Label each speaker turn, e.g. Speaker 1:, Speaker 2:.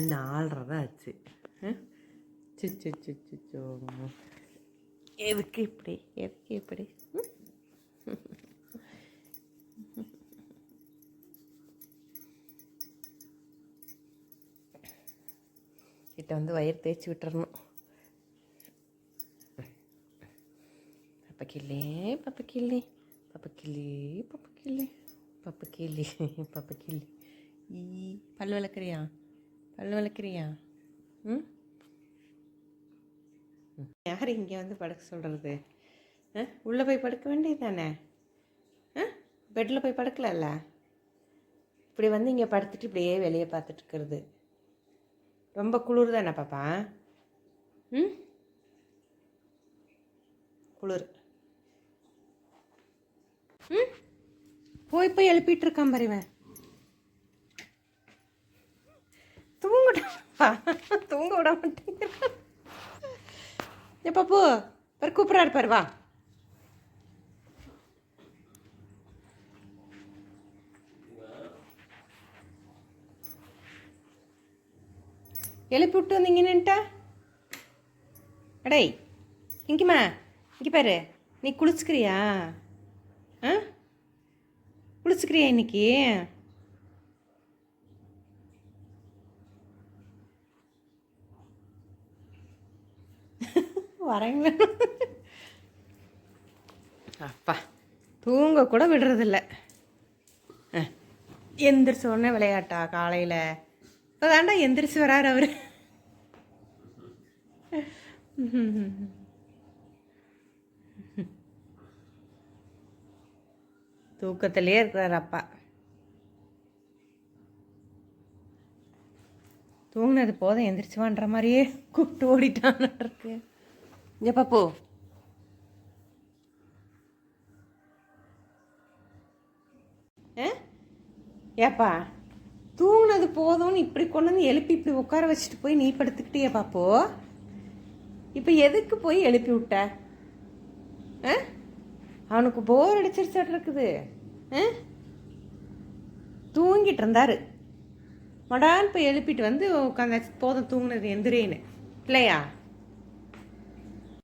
Speaker 1: மணி நாலரை தான் ஆச்சு சுச்சு சிச்சோ எதுக்கு இப்படி? எதுக்கு இப்படி? கிட்ட வந்து வயிறு தேய்ச்சி விட்டுறணும். பப்பக்கிள்ளி பப்பக்கிள்ளி பப்பக்கிள்ளி பப்பக்கிள்ளி பப்பக்கிள்ளி பப்பக்கிள்ளி. ஈ பல் விளக்குறியா? பல் வளர்க்குறியா ம்? யார் இங்கே வந்து படுக்க சொல்கிறது உள்ளே போய் படுக்க வேண்டியது தானே பெட்டில் போய் படுக்கலல்ல இப்படி வந்து இங்கே படுத்துட்டு இப்படியே வெளியே பார்த்துட்டுருக்கிறது ரொம்ப குளிர் தானே பாப்பா? ம்? குளிர். ம்? போய் போய் எழுப்பிட்டு இருக்கான் இவன் தூங்கட்டா தூங்க விட மாட்டேங்கிறான் ஏ பாப்பு பாரு கூப்பிட்றாரு பாரு வா. எழுப்பி விட்டு வந்தீங்கன்னுட்டா? அடே இங்கேம்மா இங்கே பாரு. நீ குளிச்சுக்கிறியா? ஆ? குளிச்சுக்கிறியா இன்னைக்கு? வரங்க. அப்பா. தூங்க கூட விடுறதில்ல. எந்திரிச்ச உடனே விளையாட்டா காலையில்? இப்போ தாண்டா எந்திரிச்சு வராரு அவர். தூக்கத்திலே இருக்கிறார் அப்பா. தூங்கினது போதும் எந்திரிச்சுவான்ற மாதிரியே கூப்பிட்டு ஓடிட்டான்னு இருக்கு. இங்கே பாப்பு. ஆ ஏப்பா தூங்கினது போதும்னு இப்படி கொண்டு வந்து எழுப்பி இப்படி உட்கார வச்சுட்டு போய் நீ படுத்துக்கிட்டே பாப்போ. இப்போ எதுக்கு போய் எழுப்பி விட்ட? ஆ அவனுக்கு போர் அடிச்சிருச்சாட்டு இருக்குது. ஆ தூங்கிட்டு இருந்தாரு. மடான்னு போய் எழுப்பிட்டு வந்து உட்காந்து போதும் தூங்கினது எந்திரேன்னு. இல்லையா?